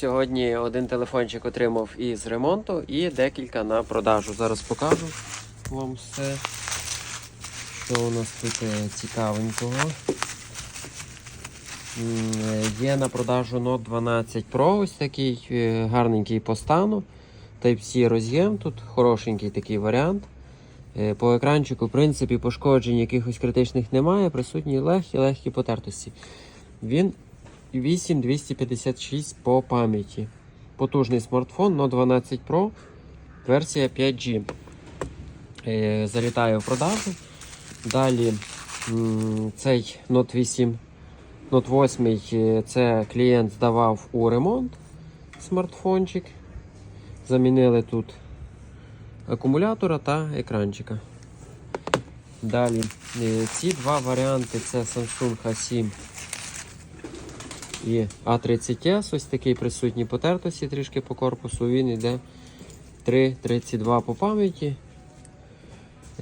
Сьогодні один телефончик отримав із ремонту і декілька на продажу. Зараз покажу вам все, що у нас тут е, цікавенького. Е, Є на продажу Note 12 Pro, ось такий е, гарненький по стану. Type-C роз'єм, тут хорошенький такий варіант. По екранчику, в принципі, пошкоджень якихось критичних немає, присутні легкі-легкі потертості. Він 8256 по пам'яті. Потужний смартфон Note 12 Pro, версія 5G. Е, Залітає в продажу. Далі цей Note 8, Note 8 е, це клієнт здавав у ремонт смартфончик. Замінили тут акумулятора та екранчика. Далі е, ці два варіанти це Samsung A7 і А30S, ось такий присутній потертості трішки по корпусу. Він йде 3,32 по пам'яті.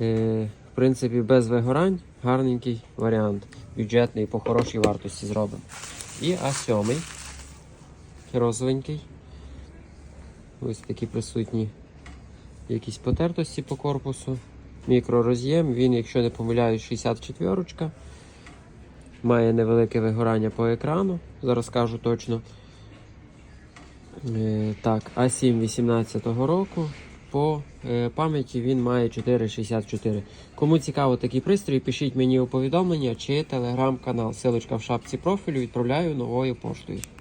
Е, в принципі, без вигорань, гарненький варіант. Бюджетний по хорошій вартості зробимо. І А7 розовенький. Ось такі присутні якісь потертості по корпусу. Мікророз'єм, він, якщо не помиляюсь, 64 Має невелике вигорання по екрану. Зараз скажу точно. Е, так, А7 18-го року. По е, пам'яті він має 4,64. Кому цікаво такий пристрій, пишіть мені у повідомлення чи телеграм-канал. Силочка в шапці профілю відправляю новою поштою.